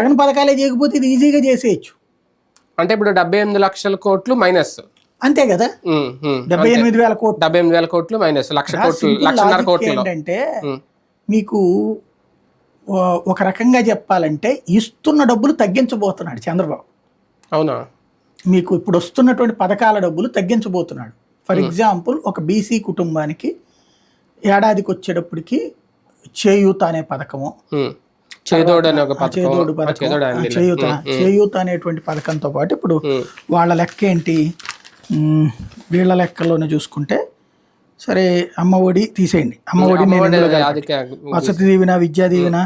జగన్ పథకాలే చేయకపోతే ఇది ఈజీగా చేసేయచ్చు. అంటే ఇప్పుడు డెబ్బై ఎనిమిది లక్షల కోట్లు మైనస్. అంతే కదా. డెబ్బై ఎనిమిది వేల కోట్లు. డెబ్బై ఎనిమిది వేల కోట్లు మైనస్ లక్ష కోట్లు లక్షన్నర కోట్లు. ఏంటంటే మీకు ఒక రకంగా చెప్పాలంటే ఇస్తున్న డబ్బులు తగ్గించబోతున్నాడు చంద్రబాబు. అవునా? మీకు ఇప్పుడు వస్తున్నటువంటి పథకాల డబ్బులు తగ్గించబోతున్నాడు. ఫర్ ఎగ్జాంపుల్ ఒక బీసీ కుటుంబానికి ఏడాదికి వచ్చేటప్పటికి చేయూత అనే పథకము. చేదోడు పథకం. చేయూత చేయూత అనేటువంటి పథకంతో పాటు ఇప్పుడు. వాళ్ళ లెక్క ఏంటి? వీళ్ళ లెక్కలోనే చూసుకుంటే సరే అమ్మ ఒడి తీసేయండి. అమ్మ ఒడి వసతి దీవెన విద్యా దీవెన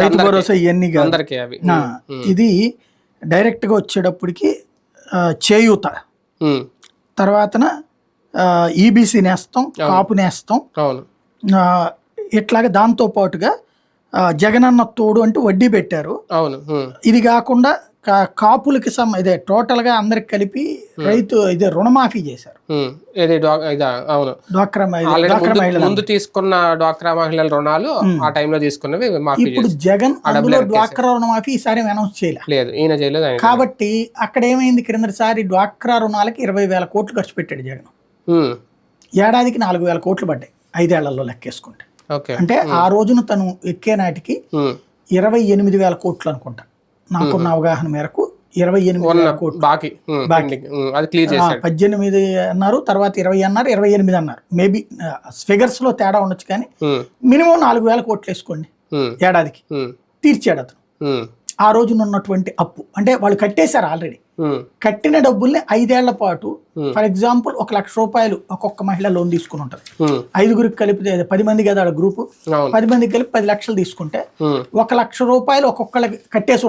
రైతు. భరోసా ఇవన్నీ ఇది డైరెక్ట్గా వచ్చేటప్పటికి చేయూత. తర్వాతన ఈబీసీ నేస్తాం కాపు నేస్తాం. ఇట్లాగే దాంతో పాటుగా జగనన్న తోడు అంటూ వడ్డీ పెట్టారు. అవును. ఇది కాకుండా కాపులకి సమ్ ఇదే టోటల్గా అందరికి కలిపి రైతు ఇదే రుణమాఫీ చేశారు. అవును. డ్వాక్రా ముందు మహిళలు ముందు తీసుకున్న డ్వాక్రా మహిళల రుణాలు ఆ టైంలో తీసుకున్నవి ఇప్పుడు జగన్ అందులో డ్వాక్రా రుణమాఫీ ఈసారి అనౌన్స్ చేయలే. లేదు ఈయన చేయలేదు కాబట్టి అక్కడ ఏమైంది క్రిందటిసారి డ్వాక్రా రుణాలకి ఇరవై వేల కోట్లు ఖర్చు పెట్టాడు జగన్. ఏడాదికి నాలుగు వేల కోట్లు పడ్డాయి ఐదేళ్ళలో లెక్కేసుకుంటే. అంటే ఆ రోజున తను ఎక్కే నాటికి. ఇరవై ఎనిమిది వేల కోట్లు అనుకుంటా. నాకున్న అవగాహన మేరకు ఇరవై ఎనిమిది వేల కోట్లు. బాకీ. పద్దెనిమిది అన్నారు తర్వాత ఇరవై అన్నారు ఇరవై ఎనిమిది అన్నారు. మేబీ ఫిగర్స్లో తేడా ఉండొచ్చు కానీ. మినిమం నాలుగు వేల కోట్లు వేసుకోండి. ఏడాదికి. తీర్చాడు అతను. ఆ రోజున ఉన్నటువంటి అప్పు అంటే వాళ్ళు కట్టేశారు ఆల్రెడీ ఉమ్. కట్టిన డబ్బుల్ని ఐదేళ్ళ పాటు Hmm. ఫర్ ఎగ్జాంపుల్ ఒక లక్ష రూపాయలు ఒక్కొక్క మహిళ లోన్ తీసుకుని ఉంటుంది ఉమ్. ఐదుగురికి కలిపితే పది మంది కదా గ్రూప్ పది మందికి కలిపి పది లక్షలు తీసుకుంటే. ఒక లక్ష రూపాయలు ఒక్కొక్కళ్ళకి కట్టేసి ఉంటారు